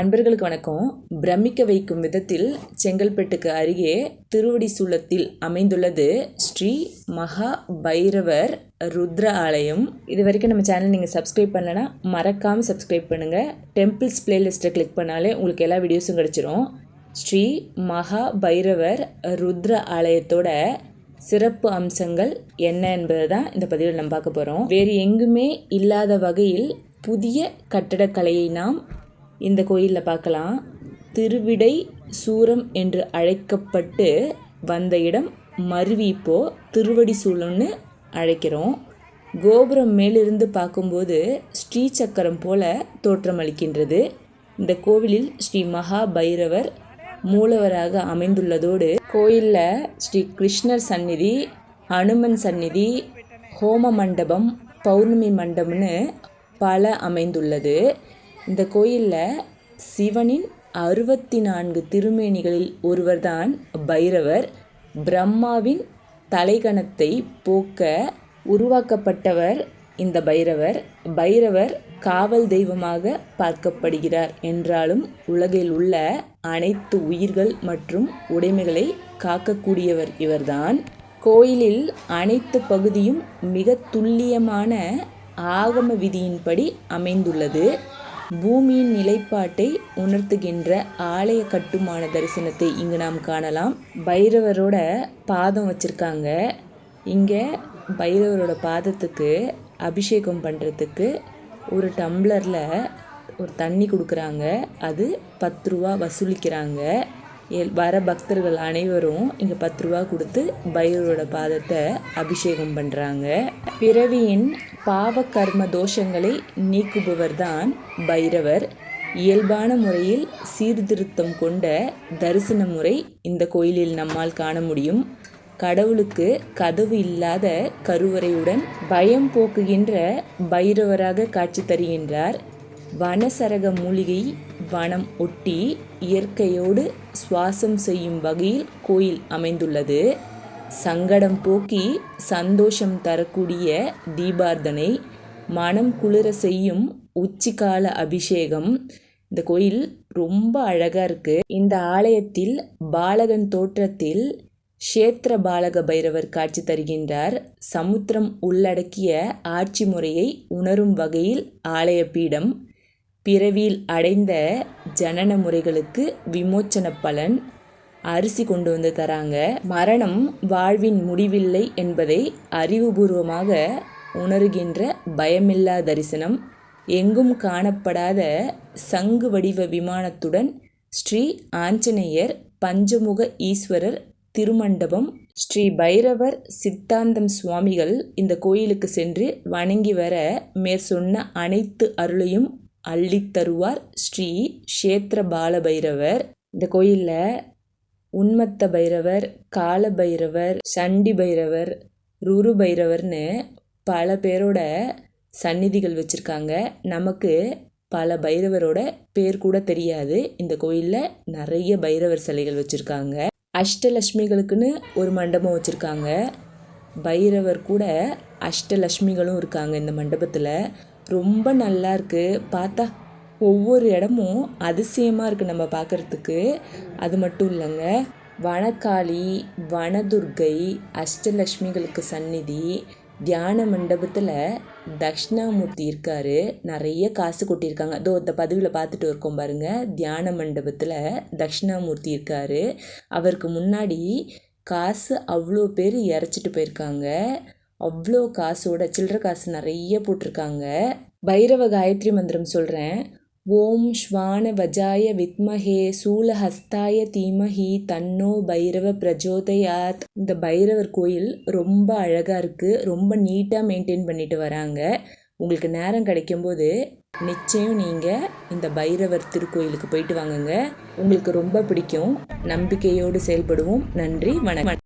அன்பர்களுக்கு வணக்கம். பிரமிக்க வைக்கும் விதத்தில் செங்கல்பட்டுக்கு அருகே திருவடி சூலத்தில் அமைந்துள்ளது ஸ்ரீ மகா பைரவர் ருத்ர ஆலயம். இது வரைக்கும் நம்ம சேனல் நீங்கள் சப்ஸ்கிரைப் பண்ணலன்னா மறக்காமல் சப்ஸ்கிரைப் பண்ணுங்கள் டெம்பிள்ஸ் பிளேலிஸ்ட்டை கிளிக் பண்ணாலே உங்களுக்கு எல்லா வீடியோஸும் கிடச்சிரும். ஸ்ரீ மகா பைரவர் ருத்ர ஆலயத்தோட சிறப்பு அம்சங்கள் என்ன என்பதை தான் இந்த பதிவில் நம்ம பார்க்க போகிறோம் வேறு எங்குமே இல்லாத வகையில் புதிய கட்டடக்கலையை நாம் இந்த கோயிலில் பார்க்கலாம் திருவிடை சூரம் என்று அழைக்கப்பட்டு வந்த இடம் மருவி இப்போ திருவடி சூழம்னு அழைக்கிறோம். கோபுரம் மேலிருந்து பார்க்கும்போது ஸ்ரீ சக்கரம் போல தோற்றமளிக்கின்றது இந்த கோவிலில் ஸ்ரீ மகா பைரவர் மூலவராக அமைந்துள்ளதோடு கோயிலில் ஸ்ரீ கிருஷ்ணர் சந்நிதி ஹனுமன் சந்நிதி ஹோம மண்டபம் பௌர்ணமி மண்டபம்னு பல அமைந்துள்ளது. இந்த கோயிலில் சிவனின் அறுபத்தி நான்கு திருமேனிகளில் ஒருவர்தான் பைரவர். பிரம்மாவின் தலைகணத்தை போக்க உருவாக்கப்பட்டவர் இந்த பைரவர். பைரவர் காவல் தெய்வமாக பார்க்கப்படுகிறார் என்றாலும் உலகில் உள்ள அனைத்து உயிர்கள் மற்றும் உடைமைகளை காக்கக்கூடியவர் இவர்தான். கோயிலில் அனைத்து பகுதியும் மிக துல்லியமான ஆகம விதியின்படி அமைந்துள்ளது. பூமியின் நிலைப்பாட்டை உணர்த்துகின்ற ஆலய கட்டுமான தரிசனத்தை இங்கு நாம் காணலாம். பைரவரோட பாதம் வச்சுருக்காங்க. இங்கே பைரவரோட பாதத்துக்கு அபிஷேகம் பண்ணுறதுக்கு ஒரு டம்ளரில் ஒரு தண்ணி கொடுக்குறாங்க. அது பத்து ரூபா வசூலிக்கிறாங்க. வர பக்தர்கள் அனைவரும் இங்கே பத்து ரூபா கொடுத்து பைரவரோட பாதத்தை அபிஷேகம் பண்ணுறாங்க பிறவியின் பாவ கர்ம தோஷங்களை நீக்குபவர் தான் பைரவர். இயல்பான முறையில் சீர்திருத்தம் கொண்ட தரிசன முறை இந்த கோயிலில் நம்மால் காண முடியும். கடவுளுக்கு கதவு இல்லாத கருவறையுடன் பயம் போக்குகின்ற பைரவராக காட்சி தருகின்றார். வனசரக மூலிகை வனம் ஒட்டி இயற்கையோடு சுவாசம் செய்யும் வகையில் கோயில் அமைந்துள்ளது. சங்கடம் போக்கி சந்தோஷம் தரக்கூடிய தீபார்த்தனை மனம் குளிர செய்யும் உச்சிக்கால அபிஷேகம். இந்த கோயில் ரொம்ப அழகாக இருக்குது இந்த ஆலயத்தில் பாலகன் தோற்றத்தில் க்ஷேத்திர பாலக பைரவர் காட்சி தருகின்றார். சமுத்திரம் உள்ளடக்கிய ஆட்சி முறையை உணரும் வகையில் ஆலய பீடம். பிறவியில் அடைந்த ஜனன முறைகளுக்கு விமோச்சன பலன் அரிசி கொண்டு வந்து தராங்க. மரணம் வாழ்வின் முடிவில்லை என்பதை அறிவுபூர்வமாக உணர்கின்ற பயமில்லா தரிசனம். எங்கும் காணப்படாத சங்கு வடிவ விமானத்துடன் ஸ்ரீ ஆஞ்சநேயர் பஞ்சமுக ஈஸ்வரர் திருமண்டபம் ஸ்ரீ பைரவர் சித்தாந்தம் சுவாமிகள் இந்த கோயிலுக்கு சென்று வணங்கி வர மேற்சொன்ன அனைத்து அருளையும் அள்ளித்தருவார் ஸ்ரீ க்ஷேத்திர பாலபைரவர் இந்த கோயிலில் உன்மத்த பைரவர் கால பைரவர் சண்டி பைரவர் ருரு பைரவர்னு பல பேரோட சந்நிதிகள் வச்சுருக்காங்க. நமக்கு பல பைரவரோட பேர் கூட தெரியாது. இந்த கோயிலில் நிறைய பைரவர் சிலைகள் வச்சுருக்காங்க. அஷ்டலட்சுமிகளுக்குன்னு ஒரு மண்டபம் வச்சுருக்காங்க. பைரவர் கூட அஷ்டலட்சுமிகளும் இருக்காங்க இந்த மண்டபத்தில். ரொம்ப நல்லா இருக்குது பார்த்தா ஒவ்வொரு இடமும் அதிசயமாக இருக்குது நம்ம பார்க்குறதுக்கு அது மட்டும் இல்லைங்க. வனக்காளி வனதுர்கை அஷ்டலக்ஷ்மிகளுக்கு சந்நிதி தியான மண்டபத்தில் தக்ஷணாமூர்த்தி இருக்கார். நிறைய காசு கொட்டியிருக்காங்க. அதோ இந்த பதவியில் பார்த்துட்டு இருக்கோம் பாருங்கள் தியான மண்டபத்தில் தக்ஷணாமூர்த்தி இருக்கார். அவருக்கு முன்னாடி காசு அவ்வளோ பேர் இறச்சிட்டு போயிருக்காங்க. அவ்வளோ காசோட சில்லற காசு நிறைய போட்டிருக்காங்க. பைரவ காயத்ரி மந்திரம் சொல்கிறேன் ஓம் ஸ்வான வஜாய வித்மஹே சூலஹஸ்தாய தீமஹி தன்னோ பைரவ பிரஜோதயாத். இந்த பைரவர் கோயில் ரொம்ப அழகாக இருக்குது ரொம்ப நீட்டாக மெயின்டைன் பண்ணிட்டு வராங்க. உங்களுக்கு நேரம் கிடைக்கும்போது நிச்சயம் நீங்கள் இந்த பைரவர் திருக்கோயிலுக்கு போயிட்டு வாங்குங்க. உங்களுக்கு ரொம்ப பிடிக்கும். நம்பிக்கையோடு செயல்படுவோம். நன்றி வணக்கம்.